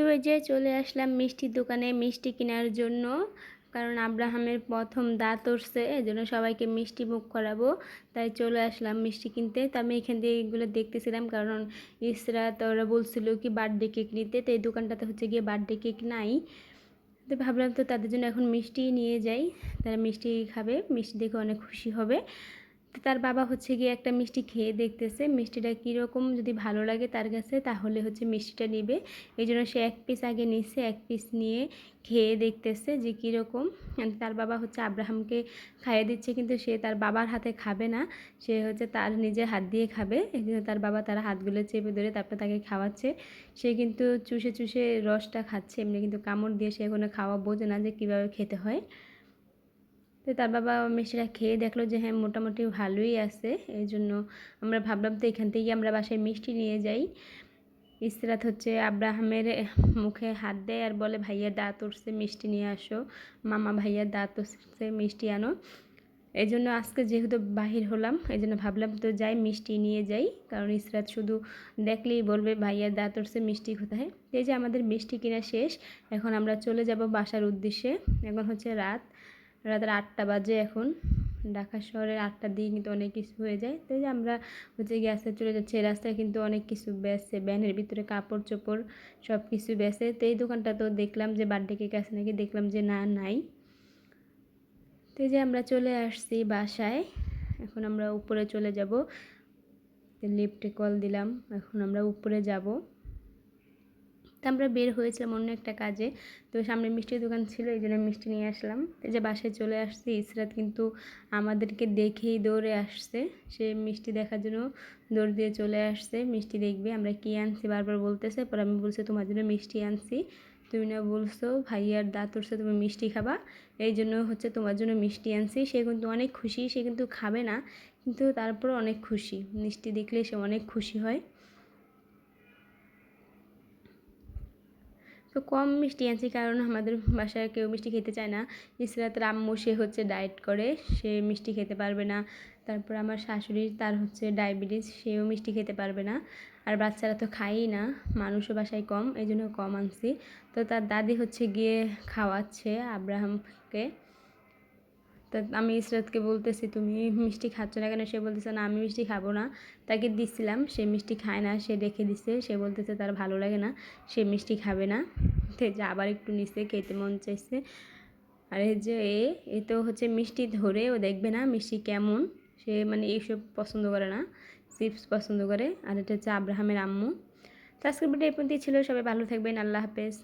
তো এই যে চলে আসলাম মিষ্টির দোকানে মিষ্টি কেনার জন্য। কারণ আব্রাহামের প্রথম দাঁত উঠছে এই জন্য সবাইকে মিষ্টি মুখ করাবো। তাই চলে আসলাম মিষ্টি কিনতে। তো আমি এখান দিয়ে এগুলো দেখতেছিলাম, কারণ ইসরা তো ওরা বলছিল কি বার্থডে কেক নিতে। তো এই দোকানটাতে হচ্ছে গিয়ে বার্থডে কেক নাই। তো ভাবলাম তো তাদের জন্য এখন মিষ্টি নিয়ে যাই। তারা মিষ্টি খাবে, মিষ্টি দেখে অনেক খুশি হবে। তার বাবা হচ্ছে গিয়ে একটা মিষ্টি খেয়ে দেখতেছে। মিষ্টিটা কীরকম যদি ভালো লাগে তার কাছে, তাহলে হচ্ছে মিষ্টিটা নিবে। এই জন্য সে এক পিস আগে নিচ্ছে এক পিস নিয়ে খেয়ে দেখতেছে যে কীরকম। তার বাবা হচ্ছে আব্রাহামকে খাইয়ে দিচ্ছে, কিন্তু সে তার বাবার হাতে খাবে না। সে হচ্ছে তার নিজের হাত দিয়ে খাবে। এই জন্য তার বাবা তার হাতগুলো চেপে ধরে তারপর তাকে খাওয়াচ্ছে। সে কিন্তু চুষে চুষে রসটা খাচ্ছে, এমনি কিন্তু কামড় দিয়ে সে এখনও খাওয়া বোঝে না যে কীভাবে খেতে হয়। তো তার বাবা মিষ্টিটা খেয়ে দেখল যে হ্যাঁ মোটামুটি ভালোই আছে। এই জন্য আমরা ভাবলাম তো এখান থেকেই আমরা বাসায় মিষ্টি নিয়ে যাই। ইসরাত হচ্ছে আব্রাহামের মুখে হাত দেয় আর বলে, ভাইয়া, দাঁত উঠছে মিষ্টি নিয়ে আসো। মামা ভাইয়ার দাঁত উঠছে মিষ্টি আনো। এই জন্য আজকে যেহেতু বাহির হলাম, এই জন্য ভাবলাম তো যাই মিষ্টি নিয়ে যাই। কারণ ইসরাত শুধু দেখলেই বলবে ভাইয়ার দাঁত উঠছে মিষ্টি কোথায়? এই যে আমাদের মিষ্টি কিনা শেষ, এখন আমরা চলে যাব বাসার উদ্দেশ্যে। এখন হচ্ছে রাত। রাতের আটটা বাজে এখন। ঢাকা শহরের আটটার দিকে কিন্তু অনেক কিছু হয়ে যায়। তো যে আমরা হচ্ছে গ্যাসে চলে যাচ্ছি রাস্তায় কিন্তু অনেক কিছু বেসে ব্যানের ভিতরে কাপড় চোপড় সব কিছু বেসে তো এই দোকানটা তো দেখলাম যে বার্থডে কেক আছে নাকি দেখলাম যে না, নাই। তো যে আমরা চলে আসছি বাসায়। এখন আমরা উপরে চলে যাব। লিফটে কল দিলাম, এখন আমরা উপরে যাব। তো আমরা বের হয়েছিলাম অন্য একটা কাজে। তো সামনে মিষ্টির দোকান ছিল, এই জন্য মিষ্টি নিয়ে আসলাম। এই যে বাসায় চলে আসছে, ইসরাত কিন্তু আমাদেরকে দেখেই দৌড়ে আসছে। সে মিষ্টি দেখার জন্য দৌড় দিয়ে চলে আসছে, মিষ্টি দেখবে, আমরা কী আনছি বারবার বলতেছে। পর আমি বলছি, তোমার জন্য মিষ্টি আনছি। তুমি না বলছো ভাইয়ার দাঁত উঠছে তুমি মিষ্টি খাবা? এই জন্য হচ্ছে তোমার জন্য মিষ্টি আনছি। সে কিন্তু অনেক খুশি, সে কিন্তু খাবে না, কিন্তু তারপর অনেক খুশি। মিষ্টি দেখলে সে অনেক খুশি হয়। তো কম মিষ্টি আনছি কারণ আমাদের বাসায় কেউ মিষ্টি খেতে চায় না। ইসরাতের আম্মু, সে হচ্ছে ডায়েট করে, সে মিষ্টি খেতে পারবে না। তারপর আমার শাশুড়ির তার হচ্ছে ডায়াবেটিস সেও মিষ্টি খেতে পারবে না। আর বাচ্চারা তো খায়ই না, মানুষও বাসায় কম এই জন্য কম আনছি। তো তার দাদি হচ্ছে গিয়ে খাওয়াচ্ছে আব্রাহামকে। তা আমি ইসরাতকে বলতেছি, তুমি মিষ্টি খাচ্ছ না কেন? সে বলতেছে, না, আমি মিষ্টি খাব না। তাকে দিচ্ছিলাম সে মিষ্টি খায় না, সে রেখে দিচ্ছে সে বলতেছে, তার ভালো লাগে না, সে মিষ্টি খাবে না। যে আবার একটু নিচ্ছে খেতে মন চাইছে। আর এই যে এ এ তো হচ্ছে মিষ্টি ধরে, ও দেখবে না মিষ্টি কেমন। সে মানে এইসব পছন্দ করে না, চিপস পছন্দ করে। আর এটা হচ্ছে আব্রাহামের আম্মু। তো আজকের ভিডিও এই পর্যন্তই ছিল, সবাই ভালো থাকবেন, আল্লাহ হাফেজ।